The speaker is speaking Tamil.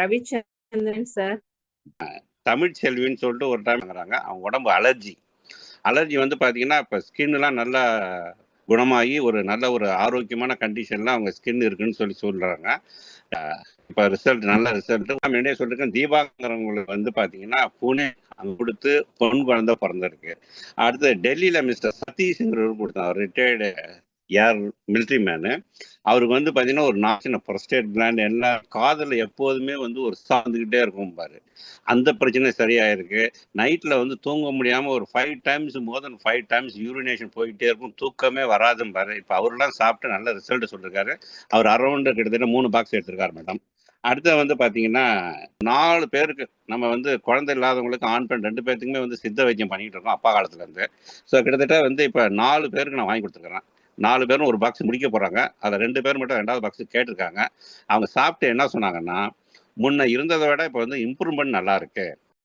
ரவிச்சந்திரன் சார். தமிழ் செல்வின்னு சொல்லிட்டு ஒரு டைம் வாங்குறாங்க. அவங்க உடம்பு அலர்ஜி. அலர்ஜி வந்து பார்த்தீங்கன்னா இப்போ ஸ்கின்லாம் நல்லா குணமாகி ஒரு நல்ல ஒரு ஆரோக்கியமான கண்டிஷன்ல அவங்க ஸ்கின் இருக்குன்னு சொல்லி சொல்றாங்க. இப்போ ரிசல்ட் நல்ல ரிசல்ட் முன்னாடியே சொல்லிருக்கேன் தீபாங்கிறவங்களுக்கு வந்து பார்த்தீங்கன்னா புனே அங்கே கொடுத்து பொன் குழந்தை பிறந்திருக்கு. அடுத்து டெல்லியில் மிஸ்டர் சதீஷ்ங்கிறவர் கொடுத்தான் ரிட்டையர்டு ஏர் மிலிட்ரி மேனு அவருக்கு வந்து பார்த்தீங்கன்னா ஒரு நாச்சின ப்ரொஸ்டேட் கிளாண்ட் எல்லா காதில் எப்போதுமே வந்து ஒரு சார்ந்துக்கிட்டே இருக்கும் பாரு. அந்த பிரச்சனை சரியாயிருக்கு. நைட்டில் வந்து தூங்க முடியாமல் ஒரு five times more then five times urination போயிட்டே இருக்கும். தூக்கமே வராதும் பாரு. இப்போ அவரெல்லாம் சாப்பிட்டு நல்ல ரிசல்ட் சொல்லியிருக்காரு அவர் அரௌண்டு கிட்டத்தட்ட மூணு பாக்ஸ் எடுத்திருக்காரு மேடம் அடுத்து வந்து பார்த்தீங்கன்னா நாலு பேருக்கு நம்ம வந்து குழந்தை இல்லாதவங்களுக்கு ஆண் பெண் ரெண்டு பேர்த்துக்குமே வந்து சித்த வைத்தியம் பண்ணிக்கிட்டு இருக்கோம் அப்பா காலத்துலேருந்து. ஸோ கிட்டத்தட்ட வந்து இப்போ நாலு பேருக்கு நான் வாங்கி கொடுத்துருக்கேன் நாலு பேரும் ஒரு பாக்ஸ் முடிக்க போகிறாங்க அதில் ரெண்டு பேர் மட்டும் ரெண்டாவது பாக்ஸ் கேட்டிருக்காங்க. அவங்க சாப்பிட்டு என்ன சொன்னாங்கன்னா முன்ன இருந்ததை விட இப்போ வந்து இம்ப்ரூவ்மெண்ட் நல்லா இருக்கு.